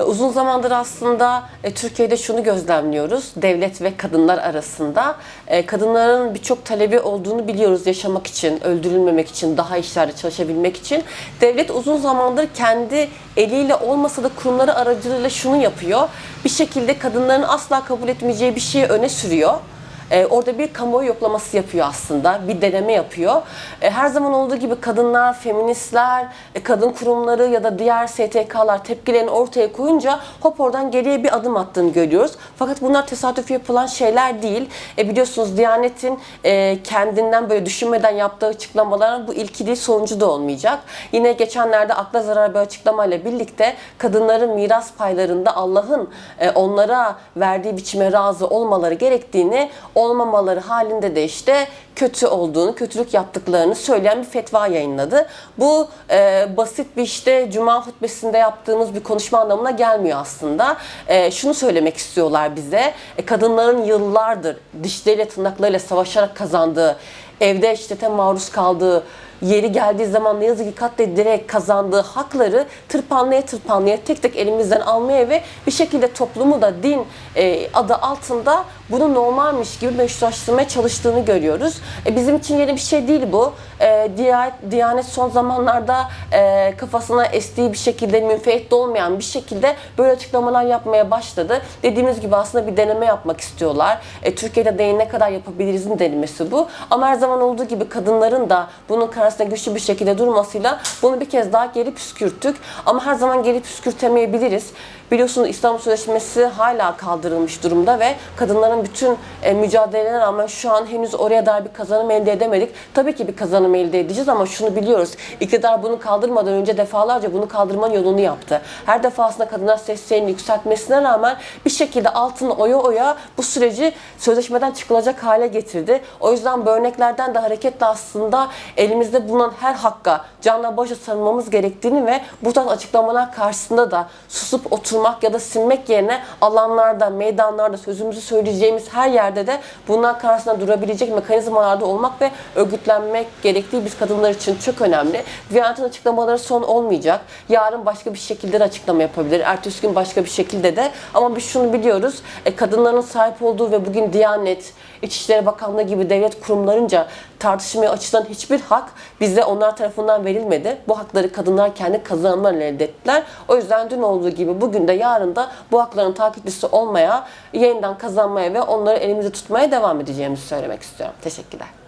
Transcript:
E, Uzun zamandır aslında e, Türkiye'de şunu gözlemliyoruz. Devlet ve kadınlar arasında e, kadınların birçok talebi olduğunu biliyoruz yaşamak için, öldürülmemek için, daha işlerde çalışabilmek için. Devlet uzun zamandır kendi eliyle olmasa da kurumları aracılığıyla şunu yapıyor. Bir şekilde kadınların asla kabul etmeyeceği bir şeyi öne sürüyor. Ee, orada bir kamuoyu yoklaması yapıyor aslında, bir deneme yapıyor. Ee, her zaman olduğu gibi kadınlar, feministler, e, kadın kurumları ya da diğer STK'lar tepkilerini ortaya koyunca hop oradan geriye bir adım attığını görüyoruz. Fakat bunlar tesadüf yapılan şeyler değil. E, biliyorsunuz Diyanet'in e, kendinden böyle düşünmeden yaptığı açıklamaların bu ilki değil sonuncu da olmayacak. Yine geçenlerde akla zarar bir açıklamayla birlikte kadınların miras paylarında Allah'ın e, onlara verdiği biçime razı olmaları gerektiğini olmamaları halinde de işte kötü olduğunu, kötülük yaptıklarını söyleyen bir fetva yayınladı. Bu e, basit bir işte cuma hutbesinde yaptığımız bir konuşma anlamına gelmiyor aslında. E, şunu söylemek istiyorlar bize. E, kadınların yıllardır dişleriyle tırnaklarıyla savaşarak kazandığı, evde şiddete maruz kaldığı, yeri geldiği zaman ne yazık ki katledilerek kazandığı hakları tırpanlaya tırpanlaya tek tek elimizden almaya ve bir şekilde toplumu da din e, adı altında bunu normalmiş gibi meşrulaştırmaya çalıştığını görüyoruz. E, bizim için yeni bir şey değil bu. E, Diyanet, son zamanlarda e, kafasına estiği bir şekilde münfeit olmayan bir şekilde böyle açıklamalar yapmaya başladı. Dediğimiz gibi aslında bir deneme yapmak istiyorlar. E, Türkiye'de de ne kadar yapabilirizin denemesi bu. Ama her zaman olduğu gibi kadınların da bunun karşısında güçlü bir şekilde durmasıyla bunu bir kez daha geri püskürttük. Ama her zaman geri püskürtemeyebiliriz. Biliyorsunuz İstanbul Sözleşmesi hala kaldırılmış durumda ve kadınların bütün e, rağmen şu an henüz oraya dair bir kazanım elde edemedik. Tabii ki bir kazanım elde edeceğiz ama şunu biliyoruz. İktidar bunu kaldırmadan önce defalarca bunu kaldırmanın yolunu yaptı. Her defasında kadınlar seslerini yükseltmesine rağmen bir şekilde altını oya oya bu süreci sözleşmeden çıkılacak hale getirdi. O yüzden bu örneklerden de hareketle aslında elimizde bulunan her hakka canla başla sarılmamız gerektiğini ve bu tarz açıklamalar karşısında da susup oturmak ya da sinmek yerine alanlarda, meydanlarda sözümüzü söyleyeceğimiz her yerde de bundan karşısında durabilecek mekanizmalarda olmak ve örgütlenmek gerektiği biz kadınlar için çok önemli. Diyanet'in açıklamaları son olmayacak. Yarın başka bir şekilde de açıklama yapabilir. Ertesi gün başka bir şekilde de. Ama biz şunu biliyoruz. E, kadınların sahip olduğu ve bugün Diyanet, İçişleri Bakanlığı gibi devlet kurumlarınca tartışmaya açılan hiçbir hak bize onlar tarafından verilmedi. Bu hakları kadınlar kendi kazanımlarıyla elde ettiler. O yüzden dün olduğu gibi bugün de yarın da bu hakların takipçisi olmaya, yeniden kazanmaya ve onları elimizde tutmaya devam edeceğimizi söylemek istiyorum. Teşekkürler.